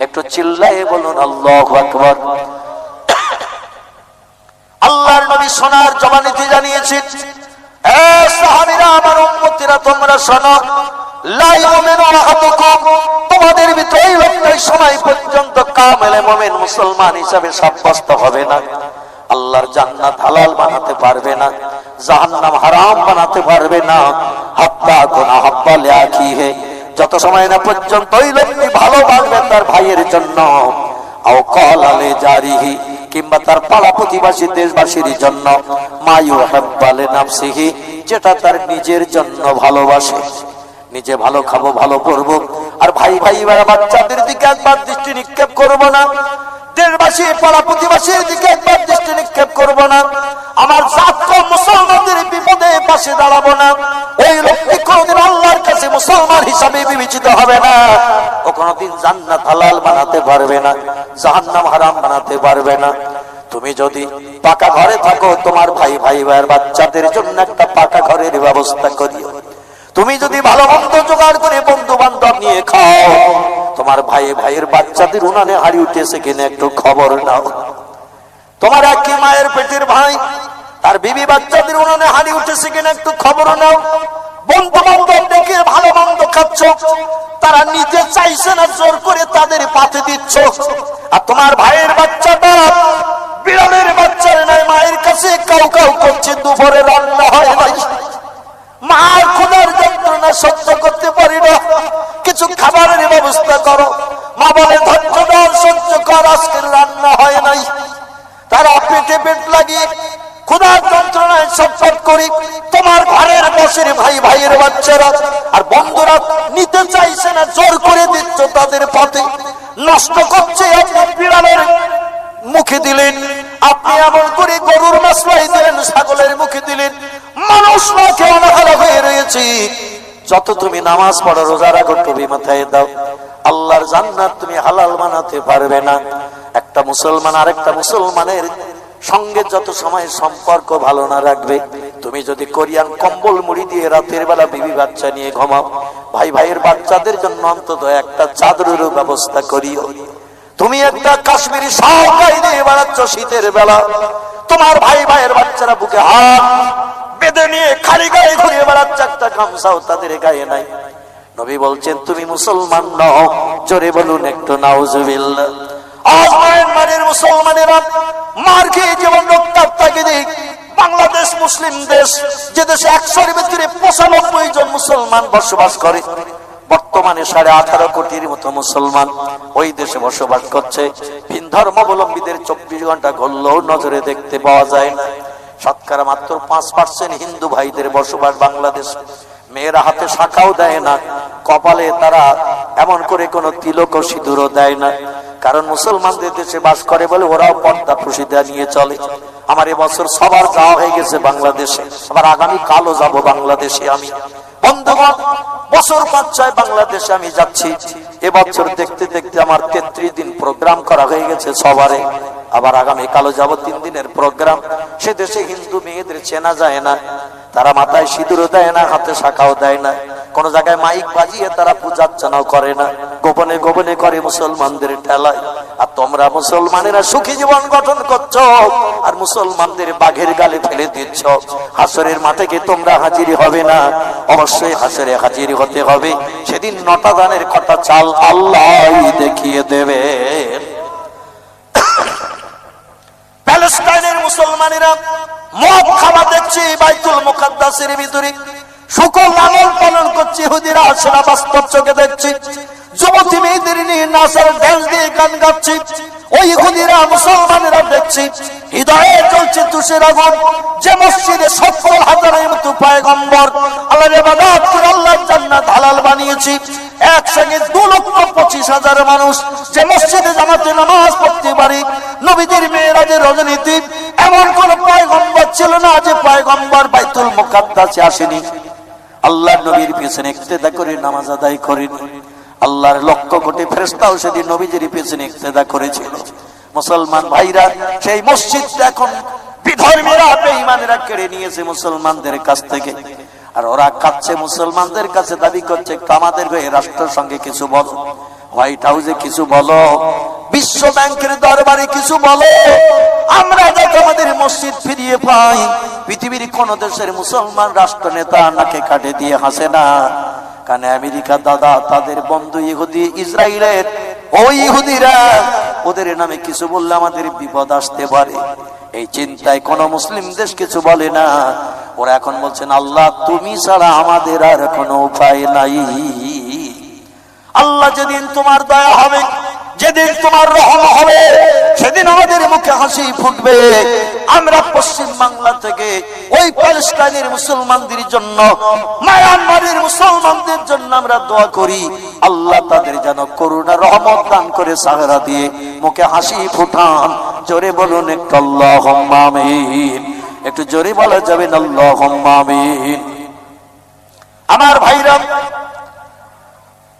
একটু বলুন আল্লাহর নবী সোনার জানিয়েছেন তোমাদের ভিতরে সময় পর্যন্ত কামেলে মুমিন মুসলমান হিসাবে সাব্যস্ত হবে না। আল্লাহর জান্নাত হালাল বানাতে পারবে না, জাহান্নাম হারাম বানাতে পারবে না। হাত্তা গুনা হাব্বা হে যত সময় না পর্যন্ত ওই লোকটি ভালো বাড়বে তার ভাইয়ের জন্য। আও কলালে জারিহি কিংবা তার পাড়া প্রতিবাসী দেশবাসীর জন্য। মায়ু হেব্বালে নাফসিহি যেটা তার নিজের জন্য ভালোবাসে। নিজে ভালো খাব, ভালো পড়ব আর ভাই ভাই বাচ্চাদের দিকে একবার দৃষ্টি নিক্ষেপ করব না। তুমি যদি পাকা ঘরে থাকো, তোমার ভাই ভাই ভাইয়ের বাচ্চাদের জন্য একটা পাকা ঘরের ব্যবস্থা করিও। তুমি যদি ভালো মন্দ জোগাড় করে তোমার ভাই ভাইয়ের বাচ্চাদের উনানে হাড়ি উঠেছে কিনা একটু খবর নাও। তোমার একই মায়ের পেটের ভাই, তার বিবি বাচ্চাদের উনানে হাড়ি উঠেছে কিনা একটু খবর নাও। তারা চাইছে না করে তাদের আর তোমার ভাইয়ের বাচ্চাটা মায়ের কাছে কাউ কাউ করছে, দুপুরে রান্না হয় মার খোদার যন্ত্রণা সহ্য করতে পারি না। কিছু খাবারের ব্যবস্থা করো। মা বলে ধৈর্য ধর সহ্য কর, আজকের রান্না হয় নাই। তারা পেটে পেট লাগিয়ে খোদার যন্ত্রণায় ছটফট করি। তোমার ঘরের বসের ভাই, ভাইয়ের বাচ্চারা, আর বন্ধুরা নিতে চাইছে না, জোর করে দিচ্ছ তাদের পথে। নষ্ট করছে আপনি বিড়ালের মুখে দিলেন। আপনি এমন করে গরুর মাসলাই দিলেন ছাগলের মুখে দিলেন। মানুষ মাকে অনাহারা হয়ে রয়েছে। যত তুমি নামাজ পড়ো, রোজা রাখো, টুপি মাথায় দাও। আল্লাহর জান্নাত তুমি হালাল বানাতে পারবে না। একটা মুসলমান আরেকটা মুসলমানের সঙ্গে যত সময় সম্পর্ক ভালো না রাখবে, তুমি যদি কোরিয়ান কম্বল মুড়ি দিয়ে রাতের বেলা বিবি বাচ্চা নিয়ে ঘুমাও, ভাই ভাইয়ের বাচ্চাদের জন্য অন্তত একটা চাদরেরও ব্যবস্থা করিও। তুমি একটা কাশ্মীরি দিয়ে বেড়াচ্ছ শীতের বেলা। তোমার ভাই ভাইয়ের বাচ্চারা বুকে হাত বেঁধে নিয়ে খালি গায়ে ঘুরিয়ে বেড়াচ্ছে একটা গামছাও তাদের গায়ে নাই। নবী বলছেন, তুমি মুসলমান নও, জোরে বলুন একটু, নাউজুবিল্লাহ। আজ বসবাস করে, বর্তমানে সাড়ে কোটির মতো মুসলমান ওই দেশে বসবাস করছে। ধর্মাবলম্বীদের চব্বিশ ঘণ্টা ঘুরলেও নজরে দেখতে পাওয়া যায় না। শতকরা মাত্র পাঁচ পার্সেন্ট হিন্দু ভাইদের বসবাস বাংলাদেশ। মেয়েরা হাতে শাখাও দেয় না, কপালে তারা এমন করে কোনো তিলক সিঁদুরও দেয় না। কারণ মুসলমানদের দেশে বাস করে বলে ওরাও পর্দা প্রসিদ্ধা নিয়ে চলে। আমার এবছর সবার যাওয়া হয়ে গেছে বাংলাদেশে। আবার আগামী কালও যাব বাংলাদেশে আমি। বন্ধুগণ, বছর পাঁচ ছয় বাংলাদেশে আমি যাচ্ছি। এবছর দেখতে দেখতে আমার তেত্রিশ দিন প্রোগ্রাম করা হয়ে গেছে সবারে। আবার আগামী কালো যাব তিন দিনের প্রোগ্রাম সে দেশে হিন্দু মেয়েদের চেনা যায় না। তারা মাথায় সিঁদুরও দেয় না, হাতে শাখাও দেয় না। কোন জায়গায় মাইক বাজিয়ে তারা পূজার্চনাও করে না। গোপনে গোপনে করে মুসলমানদের ঠেলায়। আর তোমরা মুসলমানেরা সুখী জীবন গঠন করছ আর মুসলমানদের বাঘের গালে ফেলে দিচ্ছ। হাসরের মাঠে গিয়ে তোমরা হাজিরি হবে না? অবশ্যই হাসরে হাজিরি হতে হবে। সেদিন নটা দানের কটা চাল আল্লাহ দেখিয়ে দেবে। প্যালেস্টাইনের মুসলমানেরা মদ খাওয়া দেখছি, বাইতুল মুকাদ্দাসের ভিতরে। সকল লালন পালন করছে হুদিরা সেটা বাস্তব চোখে দেখছি। যুবতী মেয়েদের নিয়ে নাচার ড্যান্স দিয়ে গান গাচ্ছি। ওই হুদিরা মুসলমানেরা দেখছি, হৃদয়ে চলছে তুষের আগুন। যে মসজিদে সত্তর হাজারের মতো পায়গম্বর আল্লাহ আল্লাহর জান্নাত হালাল বানিয়েছি। একসঙ্গে দু লক্ষ পঁচিশ হাজার মানুষ যে মসজিদে জামাতে নামাজ পড়তে পারি। নবীদের মেয়েরাজের রজনীতি এমন কোন পায়গম্বর ছিল না যে পায়গম্বর বাইতুল মুকাদ্দাসে আসেনি। আল্লাহ নবীর পেছনে ইক্তেদা করে নামাজ আদায় করেন। আল্লাহর লক্ষ কোটি ফেরেশতাও সেদিন নবীজির পেছনে ইক্তেদা করেছিল। মুসলমান ভাইরা, সেই মসজিদটা এখন বিধর্মীরা বেঈমানেরা কেড়ে নিয়েছে মুসলমানদের কাছ থেকে। আর ওরা কাচ্ছে মুসলমানদের কাছে দাবি করছে আমাদের হয়ে রাষ্ট্রের সঙ্গে কিছু বলো। হোয়াইট হাউসে কিছু বলো, বিশ্ব ব্যাংকের দরবারে কিছু বলো। আমরা যাতে আমাদের মসজিদ ফিরিয়ে পাই, পৃথিবীর কোন দেশের মুসলমান রাষ্ট্র নেতা নাকে কাটে দিয়ে হাসে না। কারণ আমেরিকা দাদা, তাদের বন্ধু ইহুদি, ইসরায়েলের ওই ইহুদিরা, ওদের নামে কিছু বললে আমাদের বিপদ আসতে পারে। এই চিন্তায় কোন মুসলিম দেশ কিছু বলে না। ওরা এখন বলছেন, আল্লাহ, তুমি ছাড়া আমাদের আর কোনো উপায় নাই। আল্লাহ যেদিন তোমার দয়া হবে, যেদিন তোমার রহম হবে, সেদিন আমাদের মুখে হাসি ফুটবে। আমরা পশ্চিম বাংলা থেকে ওই প্যালেস্টাইনের মুসলমানদের জন্য, মায়ানমারের মুসলমানদের জন্য আমরা দোয়া করি। আল্লাহ তাদের যেন করুণা রহমত দান করে সাহারা দিয়ে মুখে হাসি ফুটান। জোরে বলুন একটু আল্লাহ আমিন। একটু জোরে বলা যাবে আল্লাহ আমিন। আমার ভাইরা,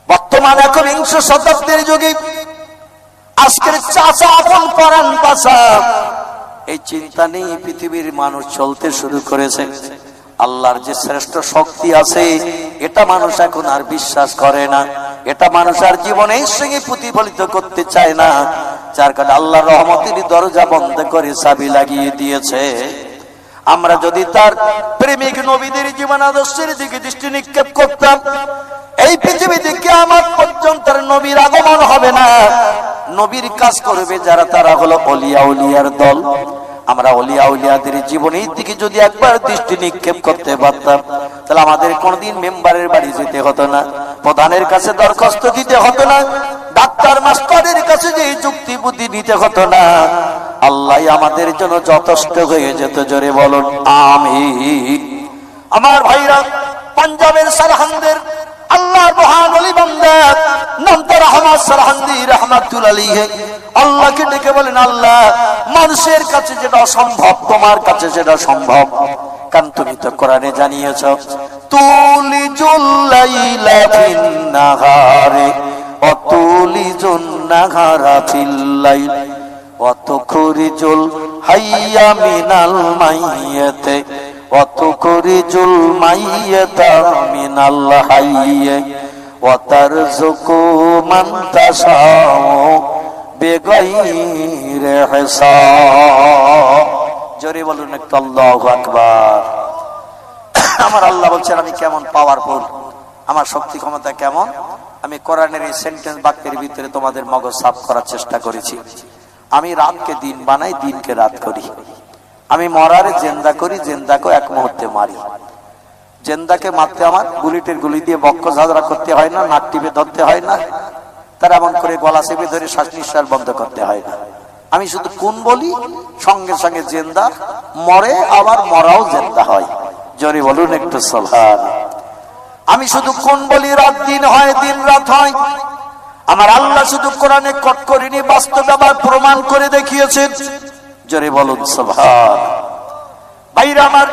বর্তমান এখন বিংশ শতাব্দীর যুগে আজকের চাচা আপন করান বাসা এই চিন্তা নিয়ে পৃথিবীর মানুষ চলতে শুরু করেছে। আল্লাহর যে শ্রেষ্ঠ শক্তি আছে, এটা মানুষ এখন আর বিশ্বাস করে না। এটা মানুষ আর জীবনের সঙ্গে প্রতিফলিত করতে চায় না। যার কারণে আল্লাহ রহমতের দরজা বন্ধ করে চাবি লাগিয়ে দিয়েছে। আমরা যদি তার প্রেমিক নবীদের জীবন আদর্শের দিকে দৃষ্টি নিক্ষেপ করতাম, এই পৃথিবীতে আমার পর্যন্ত নবীর আগমন হবে না। নবীর কাজ করবে যারা, তারা হলো অলিয়া উলিয়ার দল। আমরা অলিয়া উলিয়াদের জীবনের দিকে যদি একবার দৃষ্টি নিক্ষেপ করতে পারতাম, তাহলে আমাদের কোনদিন মেম্বারের বাড়ি যেতে হতো না, প্রধানের কাছে দরখাস্ত দিতে হতো না, ডাক্তার মাস্টারের কাছে যে যুক্তি বুদ্ধি নিতে হতো না। আল্লাহ আমাদের জন্য যথেষ্ট হয়ে যেত, জোরে বলুন আমি আমার ভাইরা, পাঞ্জাবের সারহানদের, আল্লাহর মহান অলি বান্দা নাম তার আল্লাহকে ডেকে বলেন, আল্লাহ, মানুষের কাছে যেটা অসম্ভব, তোমার কাছে যেটা সম্ভব। কারণ তুমি তো কোরআনে জানিয়েছ তুলি জুল্লাইলা লাইল অতখরিজুল হাইয়া মিনাল মাইয়াতে, অতখরিজুল মাইয়াতা মিনাল হাইয়ে। জোরে বলুন একটু আকবার। আমার আল্লাহ বলছেন, আমি কেমন পাওয়ারফুল আমার শক্তি ক্ষমতা কেমন? আমি কোরআনের এই সেন্টেন্স বাক্যের ভিতরে তোমাদের মগজ সাফ করার চেষ্টা করেছি। আমি রাতকে দিন বানাই, দিনকে রাত করি। আমি মরারে জেন্দা করি জেন্দাকে এক মুহূর্তে মারি। জেন্দাকে মারতে আমার গুলিটের গুলি দিয়ে বক্ষ ঝাঁঝরা করতে হয় না, নাক টিপে ধরতে হয় না, তার এমন করে গলা চেপে ধরে শ্বাস নিঃশ্বাস বন্ধ করতে হয় না। আমি শুধু কোন বলি, সঙ্গে সঙ্গে জেন্দা, মরে আবার মরাও জেন্দা হয়। জোরে বলুন একটু সভার আমি শুধু কোন বলি, রাত দিন হয়, দিন রাত হয়। আমার আল্লাহ শুধু কোরআনে কট করিনি বাস্তব আবার প্রমাণ করে দেখিয়েছেন। জোরে বলুন সভার ভাইরা আমার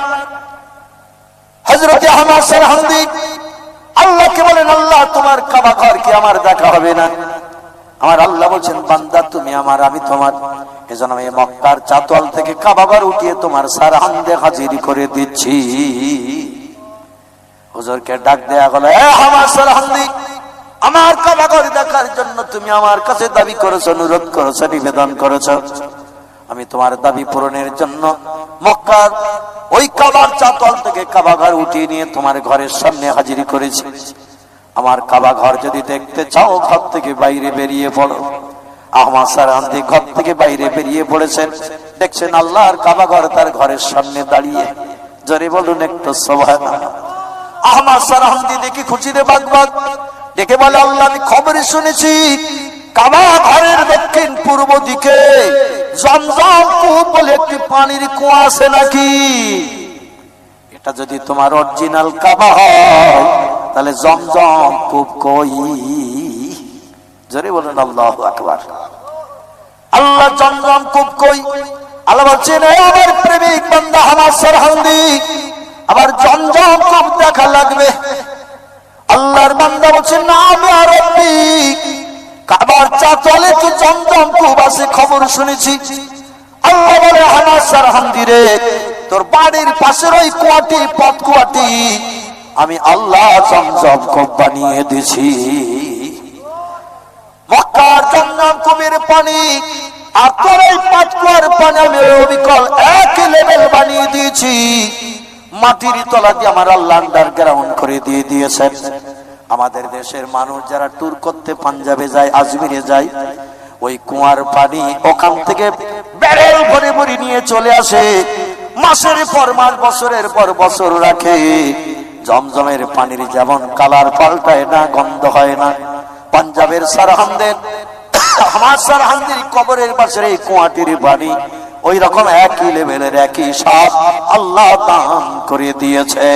হজরত আহমদ সারহান্দি আল্লাহকে বলেন, আল্লাহ, তোমার কাবা ঘর কি আমার দেখা হবে না? আমার আল্লাহ বলছেন, বান্দা, তুমি আমার, আমি তোমার। এজন্য আমি মক্কার চাতল থেকে কাবা ঘর উঠিয়ে তোমার সারহান্দে হাজির করে দিচ্ছি। হুজুরকে ডাক দেয়া গেল আমার সারহান্দি আমার কাবা ঘর দেখার জন্য তুমি আমার কাছে দাবি করেছ, অনুরোধ করেছ, নিবেদন করেছ। আমি তোমার দাবি পূরণের জন্য মক্কার ওই কাবার চাতল থেকে কাবা ঘর উঠিয়ে নিয়ে তোমার ঘরের সামনে হাজিরি করেছি। আমার কাবা ঘর যদি দেখতে চাও, ঘর থেকে বাইরে বেরিয়ে পড়ো। আহমদ সারান্দি ঘর থেকে বাইরে বেরিয়ে পড়েছেন। দেখছেন আল্লাহর কাবা ঘর তার ঘরের সামনে দাঁড়িয়ে। জোরে বলুন একটু আহমদ সারান্দি দেখি খুশিতে বাগ বাগ ডেকে বলে, আল্লাহ, আমি খবরে শুনেছি। কাবা ঘরের দক্ষিণ পূর্ব দিকে। জমজম কূপ বলে একটি পানির কুয়া আছে নাকি? এটা যদি তোমার অরিজিনাল কাবা হয়, তাহলে জমজম কূপ কই? জোরে বলুন আল্লাহ আকবার। আল্লাহ জমজম কূপ কই? আল্লাহ "এ আমার প্রেমিক বান্দা, আমার সরহান্দি আবার জমজম কূপ দেখা লাগবে। আল্লাহর বান্দা বলছেন, না, আমি আর কাবার চাতলে তো জমজম খুব খবর শুনেছি। আল্লাহ বলে হানাসার হান্দিরে তোর বাড়ির পাশের ওই কুয়াটি, পথ কুয়াটি, আমি আল্লাহ জমজম কূপ বানিয়ে দিছি। কূপের পানি, আর পানি এক বানিয়ে দিয়েছি। মাটির তলা দিয়ে আমার আল্লাহ আন্ডারগ্রাউন্ড করে দিয়ে দিয়েছেন। আমাদের দেশের মানুষ যারা ট্যুর করতে পাঞ্জাবে যায়, আজমিরে যায়, ওই কুয়ার পানি ওখান থেকে ব্যারেল ভরে ভরে নিয়ে চলে আসে। মাসের পর মাস, বছরের পর বছর রাখে। জমজমের পানির যেমন কালার পাল্টায় না, গন্ধ হয় না। পাঞ্জাবের সারহানদের, আমার সারহানদের কবরের পাশের এই কুয়াটির পানি ওই রকম একই লেভেলের একই সাপ আল্লাহ দান করে দিয়েছে।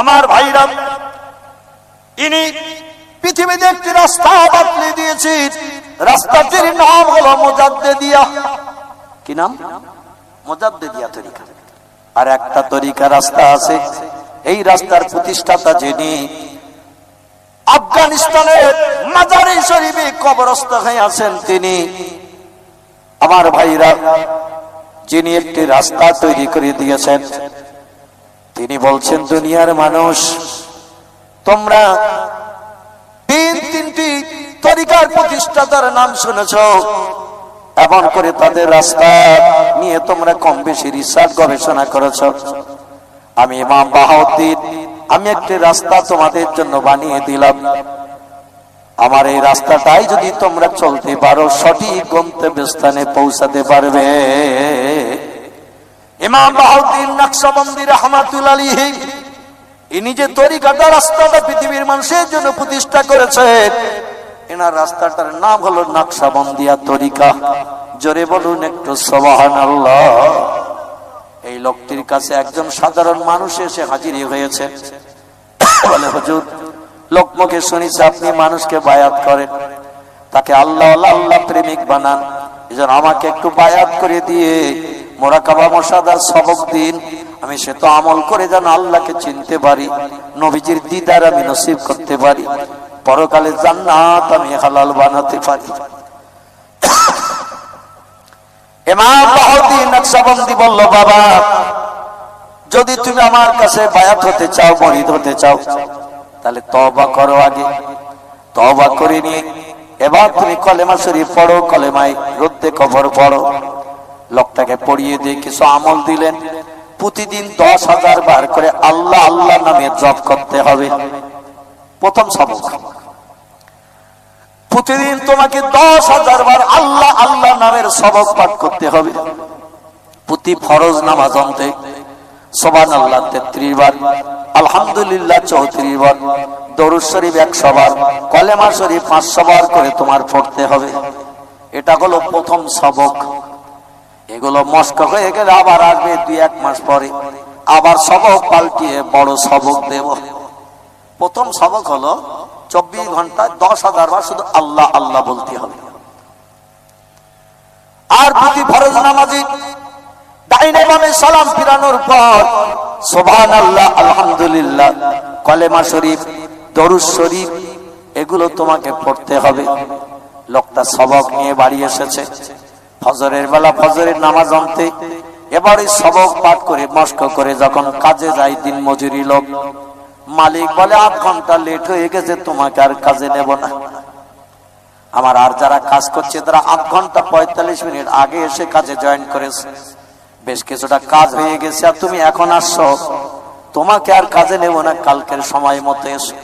আমার ভাইরা ইনি পৃথিবীতে একটি রাস্তা বাতলে দিয়েছি। রাস্তাটির নাম হলো মোজাদ্দে দিয়া কি নাম? মোজাদ্দে দিয়া তরিকা। আর একটা তরিকা রাস্তা আছে। এই রাস্তার প্রতিষ্ঠাতা যিনি আফগানিস্তানের মাজারে শরীফে কবরস্থ হয়ে আছেন তিনি আমার ভাইরা, যিনি একটি রাস্তা তৈরি করে দিয়েছেন। তিনি বলছেন, দুনিয়ার মানুষ, তোমরা তিন তিনটি তরিকার প্রতিষ্ঠাতার নাম শুনেছ। এমন করে তাদের রাস্তা নিয়ে তোমরা কম বেশি রিসার্চ গবেষণা করেছ। আমি ইমাম বাহাউদ্দিন, আমি একটি রাস্তা তোমাদের জন্য বানিয়ে দিলাম। আমার এই রাস্তাটাই যদি তোমরা চলতে পারো, সঠিক গন্তব্য স্থানে পৌঁছাতে পারবে। ইমাম বাহাউদ্দিন নকশবন্দি রহমাতুল আলিহি ইনি যে তরিকাটা, রাস্তাটা পৃথিবীর মানুষের জন্য প্রতিষ্ঠা করেছেন এনার রাস্তাটার নাম হলো নকশাবন্দিয়া তরিকা। জোরে বলুন একটু সবাহান এই লোকটির কাছে একজন সাধারণ মানুষ এসে হাজিরি হয়েছে। বলে, হুজুর, লোকমুখে শুনেছি আপনি মানুষকে বায়াত করেন। তাকে আল্লাহ আল্লাহ আল্লাহ প্রেমিক বানান। এজন্য আমাকে একটু বায়াত করে দিয়ে মোরাকাবা মশাদার সবক দিন। আমি সে তো আমল করে যেন আল্লাহকে চিনতে পারি, নবীজির দিদার আমি নসিব করতে পারি। পরকালে জান্নাত আমি হালাল বানাতে পারি। যদি তুমি আমার কাছে বায়াত হতে চাও, মরিদ হতে চাও, তাহলে তবা করো আগে। তবা করে নিয়ে, এবার তুমি কলেমা শরীফ পড়ো, কলেমায় রোদ্দে কবর পড়ো। লোকটাকে পড়িয়ে দিয়ে কিছু আমল দিলেন। প্রতিদিন দশ হাজার বার করে আল্লাহ আল্লাহ নামে জপ করতে হবে। প্রথম সবক। প্রতিদিন তোমাকে দশ হাজার বার আল্লাহ আল্লাহ নামের সবক পাঠ করতে হবে। প্রতি ফরজ নামাজ অন্তে সোবান আল্লাহ তেত্রিশ বার, আলহামদুলিল্লাহ চৌত্রিশ বার, দরুদ শরীফ একশো বার, কলেমা শরীফ পাঁচশো বার করে তোমার পড়তে হবে। এটা হলো প্রথম সবক। এগুলো মস্ক হয়ে গেলে আবার আসবে দুই এক মাস পরে। আবার সবক পাল্টিয়ে বড় সবক দেব। প্রথম সবক হলো চব্বিশ ঘন্টায় দশ হাজার বার শুধু আল্লাহ আল্লাহ বলতে হবে। আর প্রতি ফরজ নামাজি, ডাইনে বামে সালাম ফিরানোর পর সোভান আল্লাহ আলহামদুলিল্লাহ, কলেমা শরীফ, দরুদ শরীফ, এগুলো তোমাকে পড়তে হবে। লোকটা সবক নিয়ে বাড়ি এসেছে। ফজরের বেলা ফজরের নামাজ আনতে, এবারে সবক পাঠ করে, মস্ক করে যখন কাজে যায় দিন মজুরি লোক। মালিক বলে, আধ ঘণ্টা লেট হয়ে গেছে, তোমাকে আর কাজে নেব না। আমার আর যারা কাজ করছে, তারা আধ ঘণ্টা পঁয়তাল্লিশ মিনিট আগে এসে কাজে জয়েন করেছে। বেশ কিছুটা কাজ হয়ে গেছে, আর তুমি এখন আসছো। তোমাকে আর কাজে নেব না, কালকের সময় মতো এসো।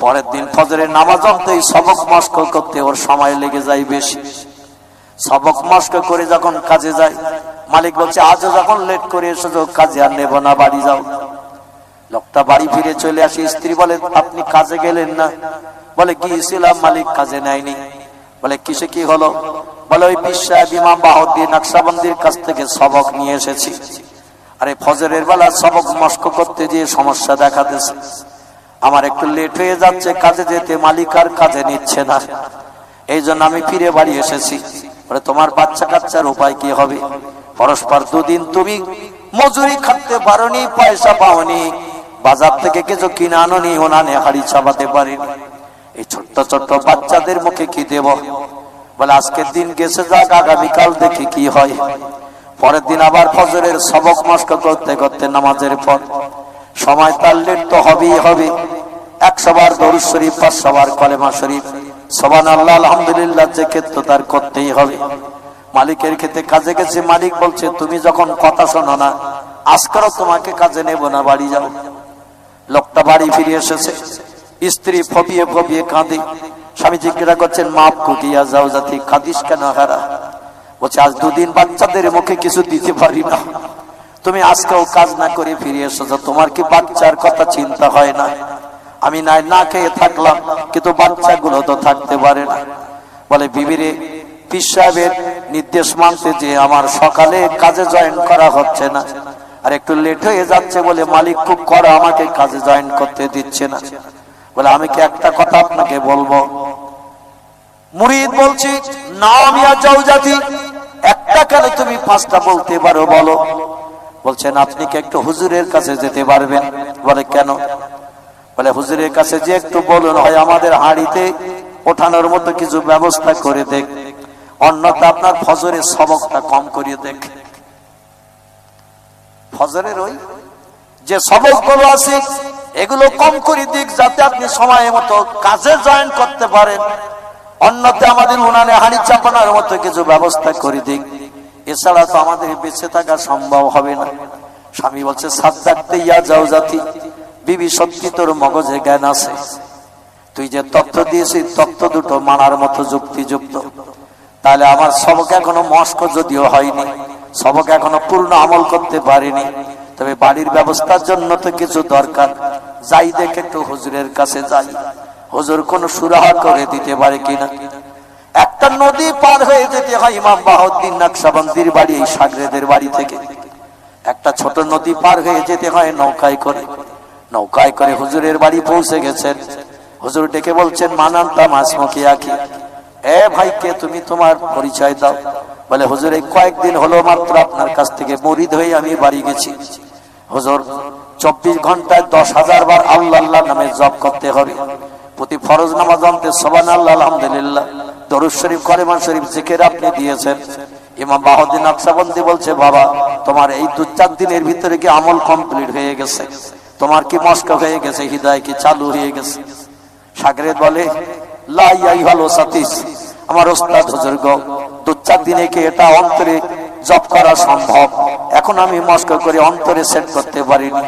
পরের দিন ফজরের নামাজ অন্তে সবক মস্ক করতে ওর সময় লেগে যায় বেশি। সবক মস্ক করে যখন কাজে যায়, মালিক বলছে, আজও যখন লেট করে এসেছ, কাজে আর নেব না, বাড়ি যাও। লোকটা বাড়ি ফিরে চলে আসে, স্ত্রী বলে, আপনি কাজে গেলেন না? বলে, গিয়েছিলাম, মালিক কাজে নেয়নি। বলে, কিসে কি হলো? বলে, ওই বিশ্বা বিমা বাহুদ্দিন নকশাবন্দির কাছ থেকে সবক নিয়ে এসেছি। আরে, ফজরের বেলা সবক মস্ক করতে গিয়ে সমস্যা দেখাতেছে। আমার একটু লেট হয়ে যাচ্ছে, কাজে যেতে মালিক আর কাজে নিচ্ছে না। এই জন্য আমি ফিরে বাড়ি এসেছি। বলে, তোমার বাচ্চা কাচ্চার উপায় কি হবে? পরস্পর দুদিন তুমি মজুরি খাটতে পারোনি, পয়সা পাওনি, বাজার থেকে কিছু কিনে আনোনি ওনানে হাড়ি চাপাতে পারিনি। এই ছোট্ট ছোট্ট বাচ্চাদের মুখে কি দেব? বলে, আজকের দিন গেছে যাক, আগামীকাল দেখি কি হয়। পরের দিন আবার ফজরের সবক মস্ক করতে করতে নামাজের পর। সময় তার লেট তো হবেই হবে। একশো বার দরুদ শরীফ, পাঁচশো বার কলেমা শরীফ। সবান আল্লাহ আলহামদুলিল্লাহ, যে ক্ষেত্র তার করতেই হবে। মালিকের ক্ষেত্রে কাজে গেছে, মালিক বলছে, তুমি যখন কথা শোনো না, আজকারও তোমাকে কাজে নেব না, বাড়ি যাও। লোকটা বাড়ি ফিরে এসেছে। স্ত্রী ফবিয়ে ফবিয়ে কাঁদে। স্বামী জিজ্ঞাসা করছেন, মাপ কুটিয়া যাও জাতি, কাঁদিস কেন হারা? বলছে, আজ দুদিন বাচ্চাদের মুখে কিছু দিতে পারি না। তুমি আজকেও কাজ না করে ফিরে এসেছ, তোমার কি বাচ্চার কথা চিন্তা হয় না? আমি নাই, না খেয়ে থাকলাম। কিন্তু বাচ্চাগুলো তো থাকতে পারে না। বলে, বিবিরে, পীর সাহেবের নির্দেশ মানতে যে আমার সকালে কাজে জয়েন করা হচ্ছে না। আর একটু লেট হয়ে যাচ্ছে বলে, মালিক খুব করা আমাকে কাজে জয়েন করতে দিচ্ছে না। বলে, আমি কি একটা কথা আপনাকে বলব? মুরিদ বলছি, না, আমি আর যাও জাতি। একটা কেন তুমি পাঁচটা বলতে পারো বলো? বলছেন, আপনি কি একটু হুজুরের কাছে যেতে পারবেন? বলে, কেন? বলে, হুজুরের কাছে যে একটু বলুন হয়, আমাদের হাড়িতে ওঠানোর মতো কিছু ব্যবস্থা করে দেখ। অন্যথা আপনার ফজরের সবকটা কম করিয়ে দেখ। ফজরের ওই যে সবকগুলো আছে, এগুলো কম করে দিক যাতে আপনি সময় মতো কাজে জয়েন করতে পারেন। অন্যতে আমাদের উনানে হাড়ি চাপানোর মতো কিছু ব্যবস্থা করে দিক। এছাড়া তো আমাদের বেঁচে থাকা সম্ভব হবে না। স্বামী বলছে সাত ডাকতে ইয়া যাও জাতি বিবি, সত্যি তোর মগজে জ্ঞান আছে? তুই যে তথ্য দিয়েছিস তথ্য দুটো মানার মতো যুক্তিযুক্ত। তাহলে আমার সবক এখনও মস্ক যদিও হয়নি, সবক এখনও পূর্ণ আমল করতে পারিনি। তবে বাড়ির ব্যবস্থার জন্য তো কিছু দরকার। যাই দেখে একটু হুজুরের কাছে যাই। হুজুর কোন সুরাহা করে দিতে পারে কিনা? একটা নদী পার হয়ে যেতে হয় ইমাম বাহুদ্দিন নকশাবন্দির বাড়ি, এই সাগরেদের বাড়ি থেকে। একটা ছোট নদী পার হয়ে যেতে হয় নৌকায় করে। নৌকায় করে হুজুরের বাড়ি পৌঁছে গেছেন। হুজুর ডেকে বলছেন মানান্তা মাসমুখী আঁকি এ ভাইকে তুমি তোমার পরিচয় দাও? বলে, হুজুর, এই কয়েকদিন হলো মাত্র আপনার কাছ থেকে মরিদ হয়ে আমি বাড়ি গেছি। হুজুর, চব্বিশ ঘন্টায় দশ হাজার বার আল্লাহ নামে জপ করতে হবে। প্রতি ফরজ নামাজ আনতে সবান আল্লাহ আলহামদুলিল্লাহ। দরুদ শরীফ কলেমান শরীফ, জিকের আপনি দিয়েছেন। ইমাম বাহুদ্দিন আকসাবন্দি বলছে, বাবা, তোমার এই দু চার দিনের ভিতরে কি আমল কমপ্লিট হয়ে গেছে? তোমার কি মস্ক হয়ে গেছে, হৃদয় কি চালু হয়ে গেছে? সাগরে বলে লাই ভালো সাতিস আমার ওস্তাদ হুজুর গো দু চার দিনে কি এটা অন্তরে জব করা সম্ভব। এখন আমি মস্ক করে অন্তরে সেট করতে পারিনি।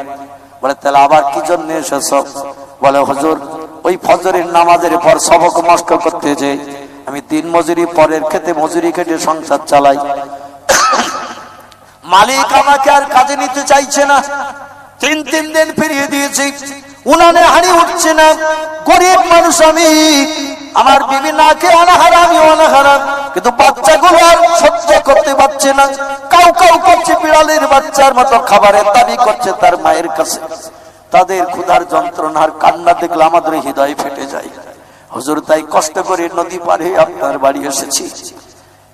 বলে, তাহলে আবার কি জন্য এসেছ? বলে, হুজুর, ওই ফজরের নামাজের পর সবক মস্ক করতে যে আমি দিন মজুরি, পরের খেতে মজুরি খেটে সংসার চালাই। মালিক আমাকে আর কাজে নিতে চাইছে না। তিন তিন দিন ফিরিয়ে দিয়েছি। উনানে হাড়ি উঠছে না। গরিব মানুষ আমি। আমার বিবি না খেয়ে অনাহারা, আমি অনাহারা। কিন্তু বাচ্চাগুলো আর সহ্য করতে পারছে না। কাউ কাউ করছে বিড়ালের বাচ্চার মতো খাবারের দাবি করছে তার মায়ের কাছে। তাদের ক্ষুধার যন্ত্রণার কান্না দেখলে আমাদের হৃদয় ফেটে যায়। হুজুর, তাই কষ্ট করে নদী পারে আপনার বাড়ি এসেছি।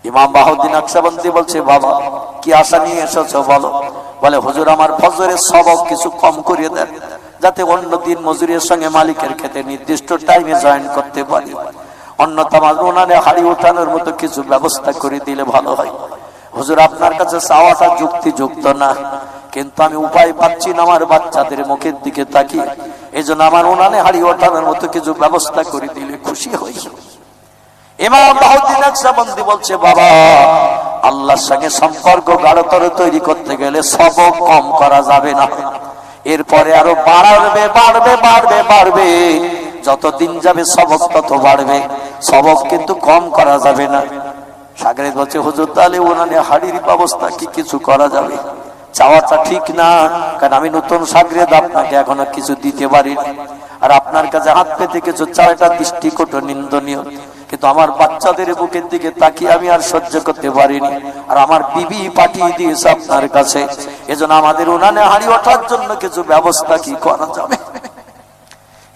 ইমাম বাহুদ্দিন আকসাবন্দি বলছে, বাবা, কি আশা নিয়ে এসেছ বলো? বলে, হুজুর, আমার ফজরের সবক কিছু কম করিয়ে দেন, যাতে অন্য দিন মজুরির সঙ্গে মালিকের খেতে নির্দিষ্ট টাইমে জয়েন করতে পারি। অন্যতম ওনারে হাড়ি ওঠানোর মতো কিছু ব্যবস্থা করে দিলে ভালো হয়। হুজুর, আপনার কাছে চাওয়াটা যুক্তিযুক্ত না, কিন্তু আমি উপায় পাচ্ছি না আমার বাচ্চাদের মুখের দিকে তাকিয়ে। এই জন্য আমার উনানে হাড়ি ওঠানোর মতো কিছু ব্যবস্থা করে দিলে খুশি হই। ইমাম বাহুদ্দিন বলছে, বাবা আল্লাহর সঙ্গে সম্পর্ক গাঢ়তর তৈরি করতে গেলে সব কম করা যাবে না। এরপরে আরও বাড়বে বাড়বে বাড়বে বাড়বে। যত দিন যাবে সবক তত বাড়বে। সবক কিন্তু কম করা যাবে না। সাগরে বলছে, হুজুর, তাহলে ওনানে হাড়ির ব্যবস্থা কি কিছু করা যাবে? চাওয়াটা ঠিক না, কারণ আমি নতুন সাগরেদ, আপনাকে এখনও কিছু দিতে পারিনি। আর আপনার কাছে হাত পেতে কিছু চাওয়াটা দৃষ্টিকট নিন্দনীয়। কিন্তু আমার বাচ্চাদের বুকের দিকে তাকিয়ে আমি আর সহ্য করতে পারিনি। আর আমার বিবি পাঠিয়ে দিয়েছে আপনার কাছে। এজন্য আমাদের উনানে হাড়ি ওঠার জন্য কিছু ব্যবস্থা কি করা যাবে?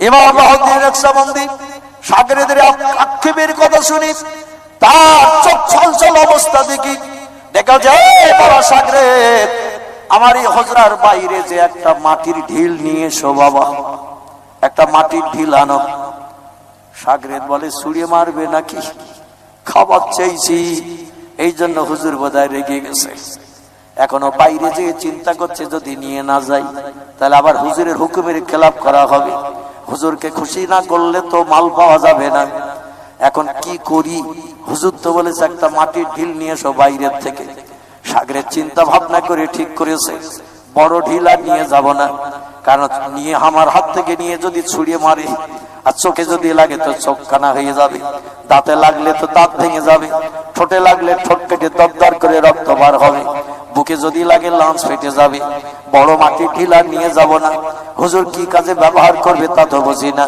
ইমাম বাহুদ্দিন রেক্সাবন্দি সাগরেদের আক্ষেপের কথা শুনি, তার চোখ ছলছল অবস্থা দেখি। দেখা যায় বড় সাগরেদ আমার এই হজরার বাইরে যে একটা মাটির ঢিল নিয়ে এসো বাবা। একটা মাটির ঢিল আনো। সাগরেদ বলে ছুড়ে মারবে নাকি? খাবার চাইছি। এই জন্য হুজুর বোধহয় রেগে গেছে। এখনও বাইরে যে চিন্তা করছে যদি নিয়ে না যাই, তাহলে আবার হুজুরের হুকুমের খেলাপ করা হবে। হুজুরকে খুশি না করলে তো মাল পাওয়া যাবে না। এখন কি করি? হুজুর তো বলেছে, একটা মাটির ঢিল নিয়ে এসো বাইরের থেকে। সাগরের চিন্তা ভাবনা করে ঠিক করেছে, বড় ঢিল আর নিয়ে যাব না। কারণ নিয়ে আমার হাত থেকে নিয়ে যদি ছুড়িয়ে মারে, আর চোখে যদি লাগে তো চোখ কানা হয়ে যাবে। দাঁতে লাগলে তো দাঁত ভেঙে যাবে। ঠোঁটে লাগলে ঠোঁট কেটে দরদর করে রক্ত বার হবে। বুকে যদি লাগে লাঞ্চ ফেটে যাবে। বড় মাটি ঢিলা নিয়ে যাব না। হুজুর কি কাজে ব্যবহার করবে তা তো বুঝি না।